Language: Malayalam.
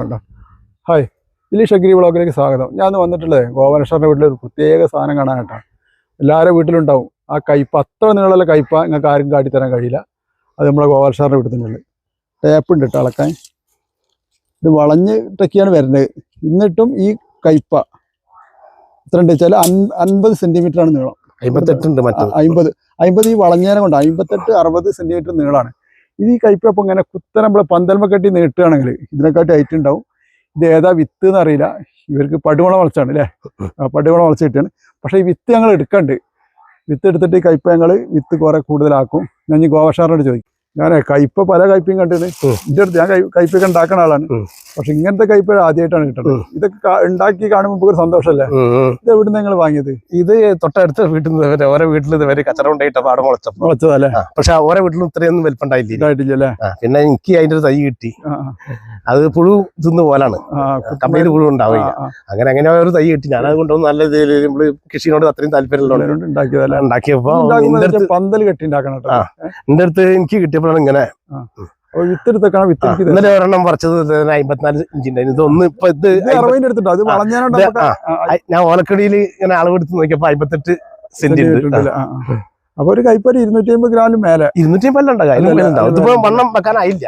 കണ്ടോ? ഹായ് ദിലീഷ് അഗ്രി വ്ളോഗിലേക്ക് സ്വാഗതം. ഞാൻ വന്നിട്ടുള്ളത് ഗോപാലകൃഷ്ണന്റെ വീട്ടിൽ ഒരു പ്രത്യേക സാധനം കാണാനായിട്ടാണ്. എല്ലാവരുടെ വീട്ടിലുണ്ടാവും. ആ കയ്പ അത്ര നീളമുള്ള കയ്പ നിങ്ങൾക്ക് ആരും കാട്ടിത്തരാൻ കഴിയില്ല. അത് നമ്മളെ ഗോപാലകൃഷ്ണന്റെ വീട്ടിൽ തന്നെയുള്ളത് ടേപ്പ് ഉണ്ട് കേട്ടോ അളക്കാൻ. ഇത് വളഞ്ഞിട്ടൊക്കെയാണ് വരുന്നത്. എന്നിട്ടും ഈ കയ്പ എത്ര ഉണ്ട് വെച്ചാൽ അൻപത് സെന്റിമീറ്റർ ആണ് നീളം അമ്പത്തെട്ടുണ്ട് അമ്പത് അമ്പത് ഈ വളഞ്ഞേനെ കൊണ്ട് അമ്പത്തെട്ട് അറുപത് സെന്റിമീറ്റർ നീളമാണ് ഇത് ഈ കയ്പപ്പം ഇങ്ങനെ കുത്തനെ നമ്മൾ പന്തൽമ കെട്ടി നീട്ടുകയാണെങ്കിൽ ഇതിനെക്കാട്ടി ഹൈറ്റ് ഉണ്ടാവും. ഇത് ഏതാ വിത്ത് എന്ന് അറിയില്ല ഇവർക്ക് പടുവള വളച്ചാണ് അല്ലേ? ആ, പടുവള വളച്ച് കിട്ടുകയാണ്. പക്ഷേ ഈ വിത്ത് ഞങ്ങൾ എടുക്കണ്ട്. വിത്ത് എടുത്തിട്ട് ഈ കയ്പ ഞങ്ങൾ വിത്ത് കുറെ കൂടുതലാക്കും. ഞാൻ ഈ ഗോവഷാറിനോട് ചോദിക്കും. ഞാൻ കയ്പ പല കയ്പയും കണ്ടിട്ട് എന്റെ എന്റെ അടുത്ത് ഞാൻ കയ്പയൊക്കെ ഉണ്ടാക്കുന്ന ആളാണ്. പക്ഷെ ഇങ്ങനത്തെ കയ്പ ആദ്യമായിട്ടാണ് കിട്ടുന്നത്. ഇതൊക്കെ ഉണ്ടാക്കി കാണുമ്പോൾ നമുക്ക് ഒരു സന്തോഷമല്ലേ ഉം. ഇത് എവിടെ നിങ്ങൾ വാങ്ങിയത്? ഇത് തൊട്ടടുത്ത വീട്ടിൽ നിന്ന് ഓരോ വീട്ടിൽ ഇതുവരെ കച്ചറ ഉണ്ടായിട്ട് പാട് മുളച്ചപ്പോ. മുളച്ചതല്ലേ? പക്ഷെ ഓരോ വീട്ടിലും ഇത്രയൊന്നും വലിപ്പം ഉണ്ടായില്ല ഇതായിട്ടില്ല അല്ലേ ആ, പിന്നെ എനിക്ക് അതിന്റെ ഒരു തൈ കിട്ടി. അത് പുഴു തിന്ന് പോലാണ്. കമ്പനിയിൽ പുഴു ഉണ്ടാവില്ല. അങ്ങനെ അങ്ങനെ ഒരു തൈ കിട്ടി. ഞാൻ അത് കൊണ്ടുവന്ന് നല്ല രീതിയിൽ നമ്മൾ കൃഷിനോട് അത്രയും താല്പര്യമുള്ളതുകൊണ്ട് ഉണ്ടാക്കിയതല്ലേ? ഉണ്ടാക്കിയപ്പോ പന്തൽ കെട്ടി ഉണ്ടാക്കണം എന്റെ അടുത്ത് എനിക്ക് കിട്ടിയപ്പോഴാണ് ഇങ്ങനെ വിത്തെടുത്തേക്കാണ് വിത്ത് ഇന്നലെ ഒരെണ്ണം പറിച്ചത് അമ്പത്തിനാല് ഇഞ്ചിന്റെ ഇതൊന്ന് ഇപ്പൊ ഇത് അറുപതിന്റെ എടുത്തിട്ടോ അത് ഞാൻ ഓലക്കടിയിൽ ഇങ്ങനെ അളവെടുത്ത് നോക്കിയപ്പോ അമ്പത്തെട്ട് സെന്റ്. അപ്പൊ ഒരു കൈപ്പരി ഇരുന്നൂറ്റി അമ്പത് ഗ്രാമിലും മേലെ. ഇരുന്നൂറ്റി അമ്പത് ഉണ്ടാവും. ഇതിപ്പോ വണ്ണം വെക്കാനായില്ല.